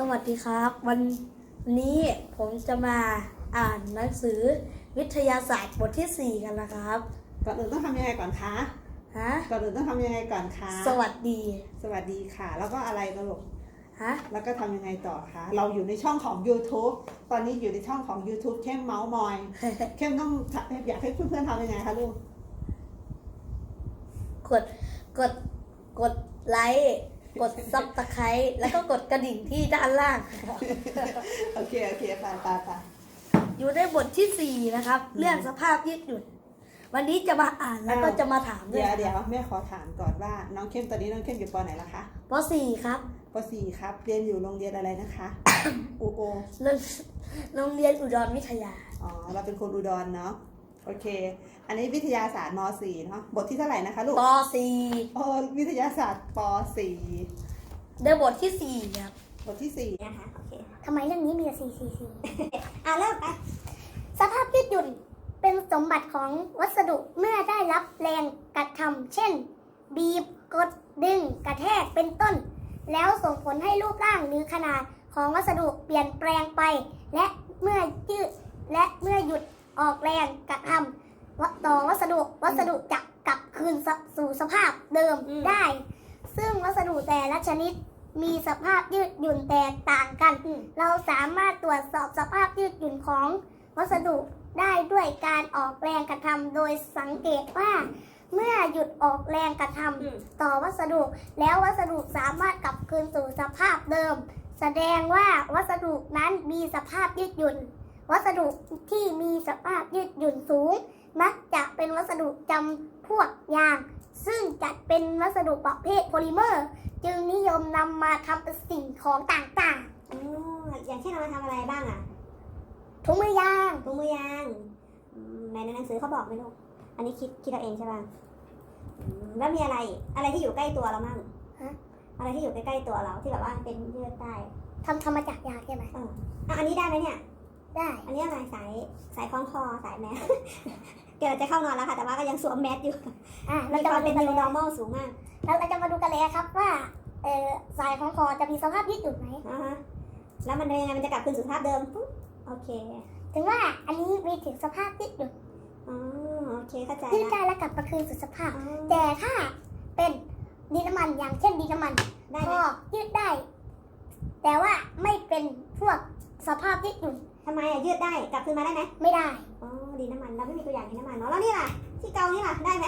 สวัสดีครับ วันนี้ผมจะมาอ่านหนังสือวิทยาศาสตร์บทที่ 4 กันนะครับ ก่อนอื่นต้องทำยังไงก่อนคะ ฮะ ก่อนอื่นต้องทำยังไงก่อนคะ สวัสดี สวัสดีค่ะ แล้วก็อะไรกันลูกฮะ แล้วก็ทำยังไงต่อคะ เราอยู่ในช่องของ YouTube ตอนนี้อยู่ในช่องของ YouTube เข้มเมาส์มอย เข้มต้องอยากให้เพื่อนๆทำยังไงคะลูก กด กด กดไลค์ กดซับสไครต์แล้วก็กดกระดิ่งที่ด้านล่างโอเค โอเคไปไปไปอยู่ในบทที่4นะครับ เรื่องสภาพยืดหยุ่นวันนี้จะมาอ่านแล้วก็จะมาถามด้วเดี๋ยยวเดี๋ยวแม่ขอถามก่อนว่าน้องเข้มตอนนี้น้องเข้มอยู่ปไหนละคะป .4 ครับป .4 ครับ เรียนอยู่โรงเรียนอะไรนะคะอูโอโรงโรงเรียนอุดรวิทยา อ๋อ เราเป็นคนอุดรเนาะ โอเค อันนี้วิทยาศาสตร์ม .4 เนาะ บทที่เท่าไหร่นะคะลูกปโอ้วิทยาศาสตร์ป .4 ในบทที่ 4 ครับ .4 บทที่นะคะโอเคทำไมเรื่องนี้มีแต่สี่สี่สี่อะเริ่มไปสภาพยืดหยุ่นเป็นสมบัติของวัสดุเมื่อได้รับแรงกระทำเช่น บีบกดดึงกระแทกเป็นต้น แล้วส่งผลให้รูปร่างหรือขนาดของวัสดุเปลี่ยนแปลงไป และเมื่อยืดและเมื่อหยุด ออกแรงกระทำวะต่อวัสดุวัสดุจะกลับคืนสสู่สภาพเดิมได้ ซึ่งวัสดุแต่ละชนิดมีสภาพยืดหยุ่นแตกต่างกัน เราสามารถตรวจสอบสภาพยืดหยุ่นของวัสดุได้ด้วยการออกแรงกระทำโดยสังเกตว่า เมื่อหยุดออกแรงกระทำอืมต่อวัสดุ แล้ววัสดุสามารถกลับคืนสู่สภาพเดิม แสดงว่าวัสดุนั้นมีสภาพยืดหยุ่น วัสดุที่มีสภาพยืดหยุ่นสูง มักจะเป็นวัสดุจำพวกยาง ซึ่งจัดเป็นวัสดุประเภทโพลิเมอร์ จึงนิยมนำมาทำเป็นสิ่งของต่างอ๋ออย่างเช่นเรามาทำอะไรบ้างอะๆถุงมือยางถุงมือยางอืมในในหนังสือเขาบอกไหมลูกอันนี้คิดคิดเอาเองใช่ป่ะอืมแล้วมีอะไรอะไรที่อยู่ใกล้ตัวเรามั่งฮะอะไรที่อยู่ใกล้ๆตัวเราที่แบบว่าเป็นยืดได้ทำทำมาจากยางใช่ไหมอะอันนี้ได้ไหมเนี่ย ได้ อันนี้อะไรสายสายคล้องคอสายแมส เดี๋ยวจะเข้านอนแล้วค่ะ แต่ว่าก็ยังสวมแมสอยู่อะมีเราจะความาดูเป็น กัน new เลย normal สูงมากแล้วเราจะมาดูกันเลยครับว่าเออสายของคอจะมีสภาพยืดหยุ่นไหม อ่าฮะแล้วมันเป็นยังไงมันจะกลับคืนสู่สภาพเดิมปุ๊บโอเคถึงว่าอันนี้มีถึงสภาพยืดหยุ่นอ๋อโอเคเข้าใจยืดละได้แล้วกลับมาคืนสู่สภาพ อ๋อแต่ถ้าเป็นดินน้ำมันอย่างเช่นดินน้ำมัน ได้พไหมอยืดได้ แต่ว่าไม่เป็นพวกสภาพยืดหยุ่น ทำไมอะยืดได้กลับคืนมาได้ไหมไม่ได้ อ๋อดีน้ำมันเราไม่มีตัวอย่างดีน้ำมันเนาะแล้วนี่ล่ะที่เกานี่ล่ะได้ไหม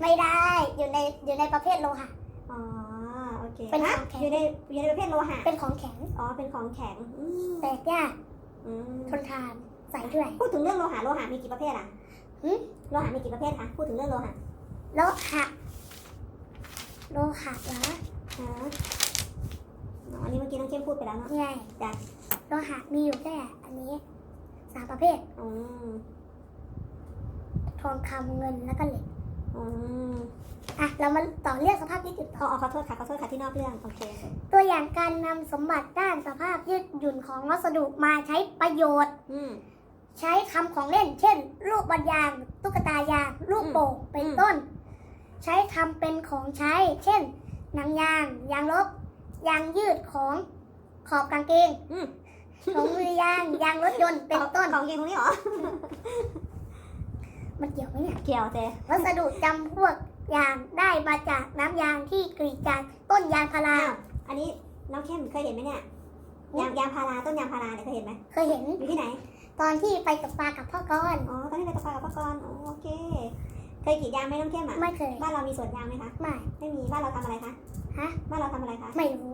ไม่ได้ อยู่ในอยู่ในประเภทโลหะ อ๋อโอเคเป็นฮะของแข็ง อยู่ในอยู่ในประเภทโลหะเป็นของแข็งอ๋อเป็นของแข็งอืมแตกยากอืมทนทานใส่ด้วย พูดถึงเรื่องโลหะโลหะมีกี่ประเภทอะหึ โลหะมีกี่ประเภทคะพูดถึงเรื่องโลหะโลหะโลหะเหรอฮะอ๋ออันนี้เมื่อกี้น้องเข้มพูดไปแล้วเนาะนี่ไงจ้ะ โลหะมีอยู่แค่อันนี้สามประเภทอืมทองคำเงินแล้วก็เหล็กอืมอะเรามาต่อเรื่องสภาพยืดหยุ่นขอขอโทษค่ะขอโทษค่ะที่นอกเรื่องโอเคตัวอย่างการนำสมบัติด้านสภาพยืดหยุ่นของวัสดุมาใช้ประโยชน์อืมใช้คำของเล่น เช่นลูกบอลยางตุ๊กตายางลูกโป่งเป็นอืมต้น ใช้ทำเป็นของใช้ เช่นหนังยาง ยางลบยางยืดของขอบกางเกง อืมถุงมือยางยางรถยนต์เป็นต้น ของเกงตรงนี้เหรอ มันเกี่ยวไหมเนี่ยเกี่ยวเจวัสดุจำพวกยางได้มาจากน้ำยางที่กรีดจากต้นยางพาราอ้าวอันนี้น้องเข้มเคยเห็นไหมเนี่ย ยางยางพาราต้นยางพาราเนี่ยเคยเห็นไหมเคยเห็น อยู่ที่ไหน ตอนที่ไปกับปลากับพ่อก้อนอ๋อ ตอนนี้ไปตะปากับพ่อกรอ๋อโอเค เคยกรีดยางไหมน้องเข้มอะ ไม่เคย บ้านเรามีสวนยางไหมคะ ไม่ ไม่มี บ้านเราทำอะไรคะ ฮะ บ้านเราทำอะไรคะ ไม่รู้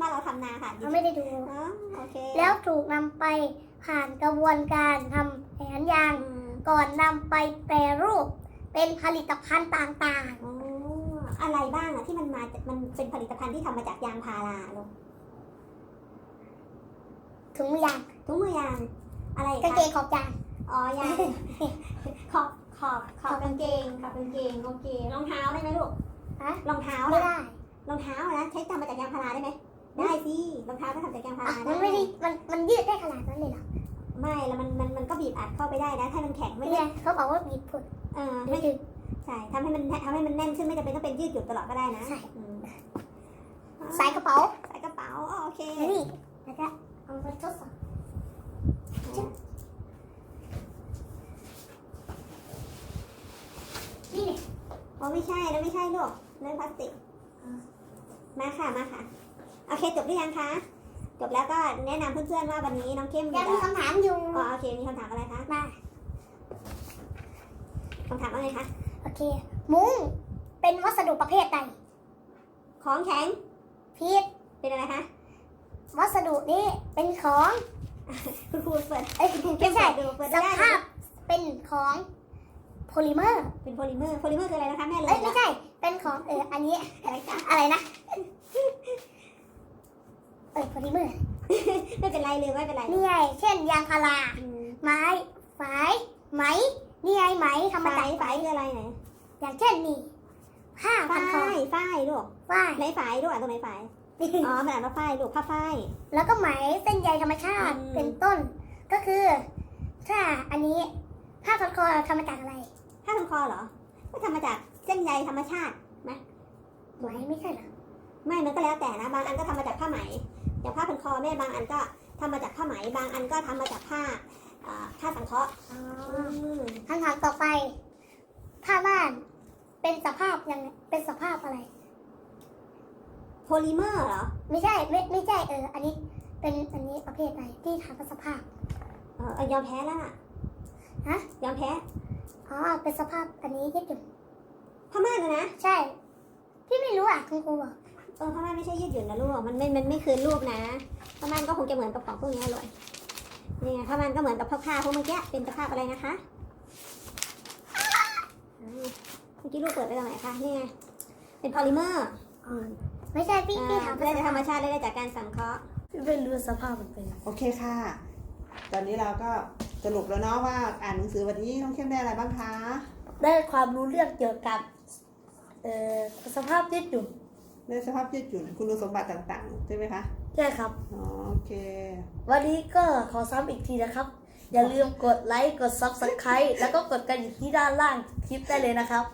บ้านเราทำนาค่ะเราไม่ได้ดู อ๋อโอเคแล้วถูกนำไปผ่านกระบวนการทำแผนยาง อืมก่อนนำไปแปรรูป เป็นผลิตภัณฑ์ต่างอ๋ออะไรบ้างอะที่มันมาจากมันเป็นผลิตภัณฑ์ที่ทำมาจากยางพาราลูกๆ ถุงมือยางถุงมือยาง อะไรอีกางคะเกงขอบยาง อ๋อยาง ขอบขอบขอบกางเกงขอบกางเกงโอเครองเท้าได้ไหมลูก ฮะรองเท้าไม่ล่ะได้ รองเท้านะใช้ทำมาจากยางพาราได้ไหมได้สิรองเท้าก็ทำจากยางพาอะรามันไม่ได้มันมันยืดได้ขนาดนั้นเลยเหรอไม่แล้วมันมันมันก็บีบอัดเข้าไปได้นะถ้ามันแข็งไม่เนี่ได้ยเขาบอกว่าบีบผุดเออไม่ไม่ดึงใช่ทำให้มันทำให้มันแน่นขึ้นไม่จำเป็นต้องเป็นยืดหยุ่นตลอดก็ได้นะใช่ อืมสายกระเป๋าใส่กระเป๋าอ๋อโอเคแล้วนี่แล้วก็เอาไปทดสอบนี่เนี่ยอ๋อไม่ใช่แล้วไม่ใช่ลูก นั่นพลาสติก มาค่ะ มาค่ะ โอเค จบหรือยังคะ จบแล้วก็แนะนำเพื่อนๆว่าวันนี้น้องเข้มยังมีคำถามอยู่ อ๋อ โอเค มีคำถามอะไรคะ มาคำถามว่าไงคะ โอเค มุ้งเป็นวัสดุประเภทใด ของแข็งพีทเป็นอะไรคะ วัสดุนี้เป็นของ คุณครูเปิดเอ้ยไม่ใช่เปิดดูเปิดสได้ภาพเป็นของ โพลิเมอร์เป็นโพลิเมอร์โพลิเมอร์คืออะไรนะคะแม่เลยเอ้ยไม่ใช่ เป็นของเอออันนี้อะไรจ้ะอะไรนะ เออโพลิเมอร์ไม่เป็นไรเลยไม่เป็นไรนี่ไงเช่นยางพาราอืมไม้ฝายไหมนี่ไงไหมทำมาฝาจากยฝายคืออะไรไหนอย่างเช่นนี่ผ้าพัฝ้านคอยฝ้ายลูกฝ้ายไหนฝายลูกอะตรงไหนฝายอ๋อมันอ่านว่าฝ้ายลูกผ้าฝ้าย แล้วก็ไหมเส้นใยธรรมชาติอืม เป็นต้น ก็คือ ถ้าอันนี้ผ้าพันคอทำมาจากอะไร ผ้าพันคอเหรอ ก็ทำมาจากเส้นใยธรรมชาติไหมไม่ใช่เหรอ ไม่ มันก็แล้วแต่นะ บางอันก็ทำมาจากผ้าไหมอย่างผ้าพันคอแม่บางอันก็ทำมาจากผ้าไหม บางอันก็ทำมาจากผ้าอ่าผ้าสังเคราะห์อ๋ออืมคำถามต่อไป ผ้าบ้าน เป็นสภาพยังไงเป็นสภาพอะไร โพลิเมอร์เหรอ ไม่ใช่ไม่ไม่ใช่เออ อันนี้ เป็นอันนี้ประเภทไหนที่ถามว่าสภาพ เออเออยอมแพ้แล้วน่ะฮะ ยอมแพ้ อ๋อเป็นสภาพอันนี้ยืดหยุ่นผ้าม่านนะนะ ใช่ พี่ไม่รู้อะคุณครูบอกเออผ้าม่านไม่ใช่ยืดหยุ่นนะลูก มันไม่ มันไม่คืนรูปนะผ้าม่านก็คงจะเหมือนกับของพวกนี้เลยนี่ไงผ้าม่านก็เหมือนกับผ้าๆพวกเมื่อกี้เป็นสภาพอะไรนะคะอืมเมื่อกี้ลูกเปิดไปตรงไหนคะนี่ไงเป็นโพลิเมอร์ไม่ใช่พี่พี่ถามได้ว่าจากธรรมชาติได้จากการสังเคราะห์ไม่รู้สภาพมันเป็นยังไงโอเคค่ะ ตอนนี้เราก็ สรุปแล้วเนาะว่าอ่านหนังสือวันนี้น้องเข้มได้อะไรบ้างคะ ได้ความรู้เรื่องเกี่ยวกับเอ่อสภาพยืดหยุ่นในสภาพยืดหยุ่นคุณสมบัติต่างๆใช่ไหมคะใช่ครับอ๋อโอเค วันนี้ก็ขอซ้ำอีกทีนะครับ อย่าลืมกดไลค์กด Subscribe แล้วก็กดกระดิ่งที่ด้านล่างคลิปได้เลยนะครับ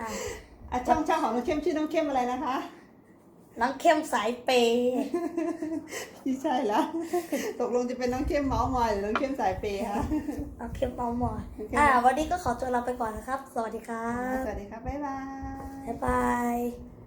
อะ อะช่องช่องของน้องเข้มชื่อน้องเข้มอะไรนะคะ น้องเข้มสายเปย์ที่ใช่แล้ว ตกลงจะเป็นน้องเข้มเมาส์มอยหรือน้องเข้มสายเปย์คะน้องเข้มเมาหมอยโอเคอ่า วันนี้ก็ขอตัวลาไปก่อนนะครับ สวัสดีครับ สวัสดีครับ บ๊ายบาย บ๊ายบาย